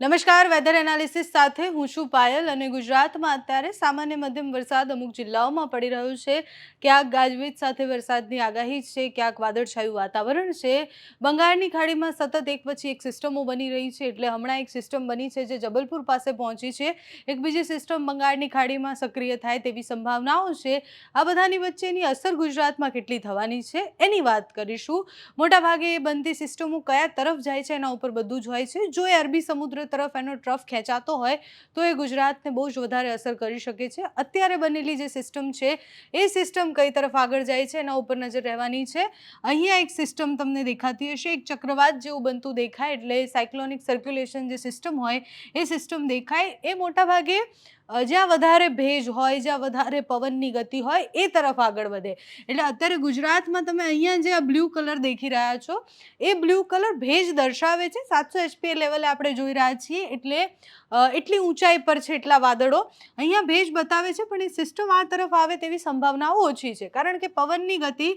નમસ્કાર weather analysis સાથે હું છું પાયલ અને ગુજરાતમાં અત્યારે સામાન્ય મધ્યમ વરસાદ અમુક જિલ્લાઓમાં પડી રહ્યો છે. ક્યાંક ગાજવીજ સાથે વરસાદની આગાહી છે, ક્યાંક વાદળછાયું વાતાવરણ છે. બંગાળની ખાડીમાં સતત એક પછી એક સિસ્ટમો બની રહી છે, એટલે હમણાં એક સિસ્ટમ બની છે જે જબલપુર પાસે પહોંચી છે. એક બીજી સિસ્ટમ બંગાળની ખાડીમાં સક્રિય થાય તેવી સંભાવનાઓ છે. આ બધાની વચ્ચેની અસર ગુજરાતમાં કેટલી થવાની છે, એની વાત કરીશું. મોટાભાગે એ બનતી સિસ્ટમો કયા તરફ જાય છે, એના ઉપર બધું જ હોય છે. જો એ અરબી સમુદ્ર તરફ એનો ટ્રફ ખેંચાતો હોય, તો એ ગુજરાતને બહુ જ વધારે અસર કરી શકે છે. અત્યારે બનેલી જે સિસ્ટમ છે, એ સિસ્ટમ કઈ તરફ આગળ જાય છે, એના ઉપર નજર રહેવાની છે. અહીંયા એક સિસ્ટમ તમને દેખાતી હશે, એક ચક્રવાત જેવું બનતું દેખાય, એટલે સાયક્લોનિક સર્ક્યુલેશન જે સિસ્ટમ હોય, એ સિસ્ટમ દેખાય. એ મોટાભાગે જ્યાં વધારે ભેજ હોય, જ્યાં વધારે પવનની ગતિ હોય, એ તરફ આગળ વધે. એટલે અત્યારે ગુજરાતમાં તમે અહીંયા જે આ બ્લુ કલર દેખી રહ્યા છો, એ બ્લુ કલર ભેજ દર્શાવે છે. સાતસો એચપી લેવલે આપણે જોઈ રહ્યા છીએ. એટલે એટલી ઊંચાઈ પર છે એટલા વાદળો. અહીંયા ભેજ બતાવે છે, પણ એ સિસ્ટમ આ તરફ આવે તેવી સંભાવનાઓ ઓછી છે. કારણ કે પવનની ગતિ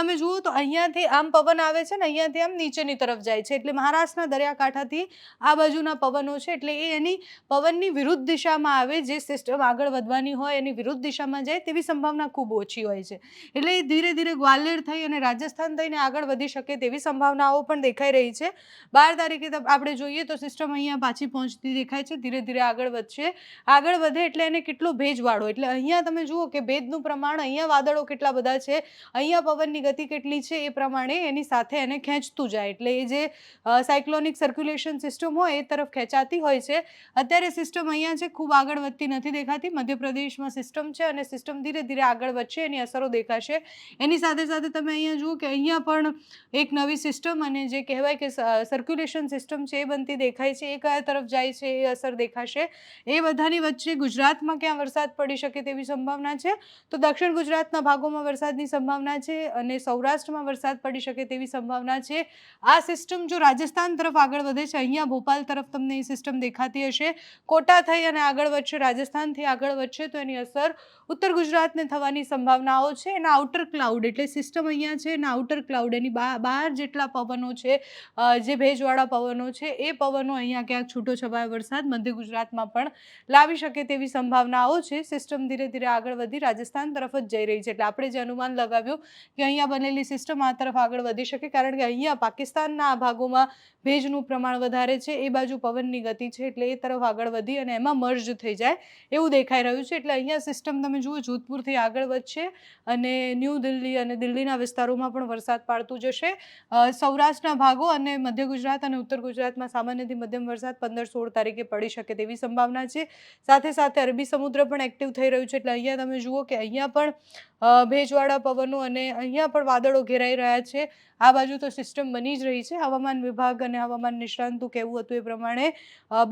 તમે જુઓ તો અહીંયાથી આમ પવન આવે છે ને અહીંયાથી આમ નીચેની તરફ જાય છે. એટલે મહારાષ્ટ્રના દરિયાકાંઠાથી આ બાજુના પવનો છે. એટલે એ એની પવનની વિરુદ્ધ દિશામાં આવે જે સિસ્ટમ આગળ વધવાની હોય એની વિરુદ્ધ દિશામાં જાય તેવી સંભાવના ખૂબ ઓછી હોય છે. એટલે એ ધીરે ધીરે ગ્વાલિયર થઈ અને રાજસ્થાન થઈને આગળ વધી શકે તેવી સંભાવનાઓ પણ દેખાઈ રહી છે. બાર તારીખે આપણે જોઈએ તો સિસ્ટમ અહીંયા પાછી પહોંચતી દેખાય છે, ધીરે ધીરે આગળ વધશે. આગળ વધે એટલે એને કેટલો ભેજવાળો, એટલે અહીંયા તમે જુઓ કે ભેજનું પ્રમાણ, અહીંયા વાદળો કેટલા બધા છે, અહીંયા પવનની ગતિ કેટલી છે એ પ્રમાણે એની સાથે એને ખેંચતું જાય. એટલે એ જે સાયક્લોનિક સર્ક્યુલેશન સિસ્ટમ હોય એ તરફ ખેંચાતી હોય છે. અત્યારે સિસ્ટમ અહીંયા છે ખૂબ આગળ વધતી નથી દેખાતી. મધ્યપ્રદેશમાં સિસ્ટમ છે અને સિસ્ટમ ધીરે ધીરે આગળ વધશે, એની અસરો દેખાશે. એની સાથે સાથે તમે અહીંયા જુઓ કે અહીંયા પણ એક નવી સિસ્ટમ અને જે કહેવાય કે સર્ક્યુલેશન સિસ્ટમ છે એ બનતી દેખાય છે. એ કયા તરફ જાય છે, એ અસર દેખાશે. એ બધાની વચ્ચે ગુજરાતમાં ક્યાં વરસાદ પડી શકે તેવી સંભાવના છે? તો દક્ષિણ ગુજરાતના ભાગોમાં વરસાદની સંભાવના છે અને સૌરાષ્ટ્રમાં વરસાદ પડી શકે તેવી સંભાવના છે. આ સિસ્ટમ જો રાજસ્થાન તરફ આગળ વધે છે, અહીંયા ભોપાલ તરફ તમને એ સિસ્ટમ દેખાતી હશે. કોટા થઈ અને આગળ વધશે રાજસ્થાનથી આગળ વધશે તો એની અસર ઉત્તર ગુજરાતને થવાની સંભાવનાઓ છે. એના આઉટર ક્લાઉડ એટલે સિસ્ટમ અહીંયા છે, એના આઉટર ક્લાઉડ એની બહાર જેટલા પવનો છે જે ભેજવાળા પવનો છે, એ પવનો અહીંયા ક્યાંક છૂટો છવાયો વરસાદ મધ્ય ગુજરાતમાં પણ લાવી શકે તેવી સંભાવનાઓ છે. સિસ્ટમ ધીરે ધીરે આગળ વધી રાજસ્થાન તરફ જ જઈ રહી છે. એટલે આપણે જે અનુમાન લગાવ્યું કે અહીંયા બનેલી સિસ્ટમ આ તરફ આગળ વધી શકે કારણ કે અહીંયા પાકિસ્તાનના આ ભાગોમાં ભેજનું પ્રમાણ વધારે છે, એ બાજુ પવનની ગતિ છે, એટલે એ તરફ આગળ વધી અને એમાં મર્જ થઈ જાય. એવું દેખાઈ રહ્યું છે. એટલે અહીંયા સિસ્ટમ તમે જુઓ, જોધપુરથી આગળ વધશે અને ન્યૂ દિલ્હી અને દિલ્હીના વિસ્તારોમાં પણ વરસાદ પાડતું જશે. સૌરાષ્ટ્રના ભાગો અને મધ્ય ગુજરાત અને ઉત્તર ગુજરાતમાં સામાન્યથી મધ્યમ વરસાદ પંદર સોળ તારીખે પડી શકે તેવી સંભાવના છે. સાથે સાથે અરબી સમુદ્ર પણ એક્ટિવ થઈ રહ્યું છે. એટલે અહીંયા તમે જુઓ કે અહીંયા પણ ભેજવાળા પવનો અને અહીંયા પણ વાદળો ઘેરાઈ રહ્યા છે. આ બાજુ તો સિસ્ટમ બની જ રહી છે. હવામાન વિભાગ અને હવામાન નિષ્ણાંતું કહેવું હતું એ પ્રમાણે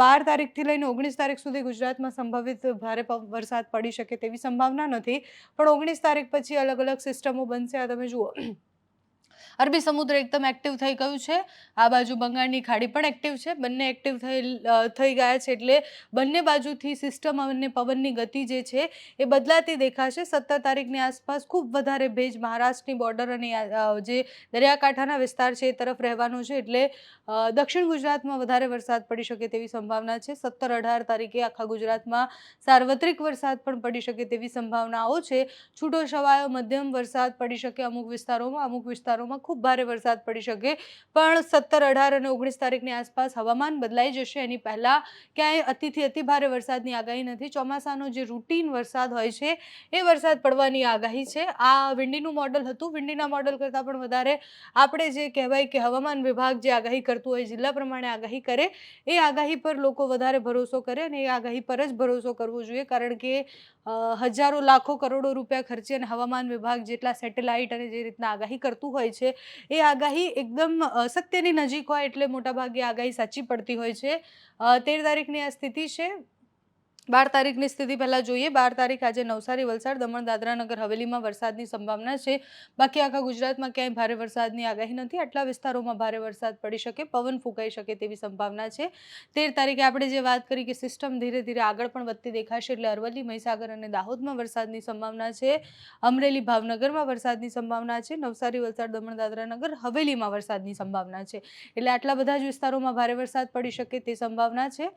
બાર તારીખથી લઈને ઓગણીસ તારીખ સુધી ગુજરાતમાં સંભવિત ભારે વરસાદ પડી શકે તેવી સંભાવના નથી. પણ ઓગણીસ તારીખ પછી અલગ અલગ સિસ્ટમો બનશે. આ તમે જુઓ. અરબી સમુદ્ર એકદમ એક્ટિવ થઈ ગયું છે. આ બાજુ બંગાળની ખાડી પણ એક્ટિવ છે. બંને એક્ટિવ થઈ થઈ ગયા છે એટલે બંને બાજુથી સિસ્ટમ અને પવનની ગતિ જે છે એ બદલાતી દેખાશે. સત્તર તારીખની આસપાસ ખૂબ વધારે ભેજ મહારાષ્ટ્રની બોર્ડર અને જે દરિયાકાંઠાના વિસ્તાર છે એ તરફ રહેવાનો છે એટલે દક્ષિણ ગુજરાતમાં વધારે વરસાદ પડી શકે તેવી સંભાવના છે. સત્તર અઢાર તારીખે આખા ગુજરાતમાં સાર્વત્રિક વરસાદ પણ પડી શકે તેવી સંભાવનાઓ છે. છૂટો છવાયો મધ્યમ વરસાદ પડી શકે અમુક વિસ્તારોમાં, અમુક વિસ્તારોમાં ખૂબ ભારે વરસાદ પડી શકે. પણ સત્તર, અઢાર અને ઓગણીસ તારીખની આસપાસ હવામાન બદલાઈ જશે. એની પહેલાં ક્યાંય અતિથી અતિ ભારે વરસાદની આગાહી નથી. ચોમાસાનો જે રૂટીન વરસાદ હોય છે, એ વરસાદ પડવાની આગાહી છે. આ વિંડીનું મોડલ હતું. વિંડીના મોડલ કરતાં પણ વધારે આપણે જે કહેવાય કે હવામાન વિભાગ જે આગાહી કરતું હોય, જિલ્લા પ્રમાણે આગાહી કરે, એ આગાહી પર લોકો વધારે ભરોસો કરે અને એ આગાહી પર જ ભરોસો કરવો જોઈએ. કારણ કે હજારો, લાખો કરોડો રૂપિયા ખર્ચી અને હવામાન વિભાગ જેટલા સેટેલાઇટ અને જે રીતના આગાહી કરતું હોય છે. એ આગાહી એકદમ સત્યની નજીક હોય એટલે મોટાભાગે આગાહી સાચી પડતી હોય છે. તેર તારીખની આ સ્થિતિ છે. બાર તારીખની સ્થિતિ પહેલાં જોઈએ. બાર તારીખ આજે નવસારી, વલસાડ, દમણ, દાદરા નગર હવેલીમાં વરસાદની સંભાવના છે. બાકી આખા ગુજરાતમાં ક્યાંય ભારે વરસાદની આગાહી નથી. આટલા વિસ્તારોમાં ભારે વરસાદ પડી શકે, પવન ફૂંકાઈ શકે તેવી સંભાવના છે. તેર તારીખે આપણે જે વાત કરી કે સિસ્ટમ ધીરે ધીરે આગળ પણ વધતી દેખાશે એટલે અરવલ્લી, મહીસાગર અને દાહોદમાં વરસાદની સંભાવના છે. અમરેલી, ભાવનગરમાં વરસાદની સંભાવના છે. નવસારી, વલસાડ, દમણ, દાદરા નગર હવેલીમાં વરસાદની સંભાવના છે. એટલે આટલા બધા જ વિસ્તારોમાં ભારે વરસાદ પડી શકે તે સંભાવના છે.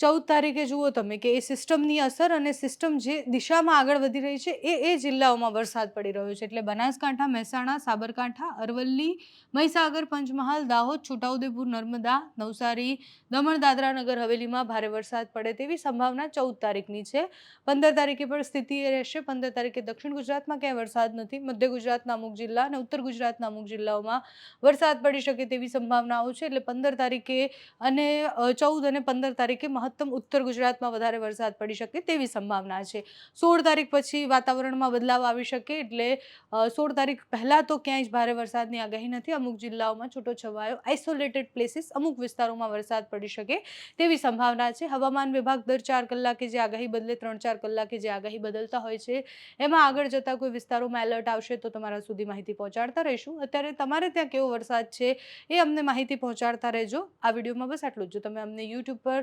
ચૌદ તારીખે જુઓ તમે કે એ સિસ્ટમની અસર અને સિસ્ટમ જે દિશામાં આગળ વધી રહી છે, એ એ જિલ્લાઓમાં વરસાદ પડી રહ્યો છે. એટલે બનાસકાંઠા, મહેસાણા, સાબરકાંઠા, અરવલ્લી, મહીસાગર, પંચમહાલ, દાહોદ, છોટાઉદેપુર, નર્મદા, નવસારી, દમણ દાદરા નગર હવેલીમાં ભારે વરસાદ પડે તેવી સંભાવના ચૌદ તારીખની છે. પંદર તારીખે પણ સ્થિતિ એ રહેશે. પંદર તારીખે દક્ષિણ ગુજરાતમાં ક્યાંય વરસાદ નથી. મધ્ય ગુજરાતના અમુક જિલ્લા અને ઉત્તર ગુજરાતના અમુક જિલ્લાઓમાં વરસાદ પડી શકે તેવી સંભાવનાઓ છે. એટલે પંદર તારીખે અને ચૌદ અને પંદર તારીખે મહત્તમ ઉત્તર ગુજરાતમાં વધારે વરસાદ પડી શકે તેવી સંભાવના છે. સોળ તારીખ પછી વાતાવરણમાં બદલાવ આવી શકે એટલે સોળ તારીખ પહેલાં તો ક્યાંય જ ભારે વરસાદની આગાહી નથી. અમુક જિલ્લાઓમાં છૂટો છવાયો આઇસોલેટેડ પ્લેસીસ અમુક વિસ્તારોમાં વરસાદ પડી શકે તેવી સંભાવના છે. હવામાન વિભાગ દર ચાર કલાકે જે આગાહી બદલે ત્રણ ચાર કલાકે જે આગાહી બદલતા હોય છે, એમાં આગળ જતાં કોઈ વિસ્તારોમાં એલર્ટ આવશે તો તમારા સુધી માહિતી પહોંચાડતા રહીશું. અત્યારે તમારે ત્યાં કેવો વરસાદ છે એ અમને માહિતી પહોંચાડતા રહેજો. આ વિડીયોમાં બસ આટલું જ. જો તમે અમને યુટ્યુબ પર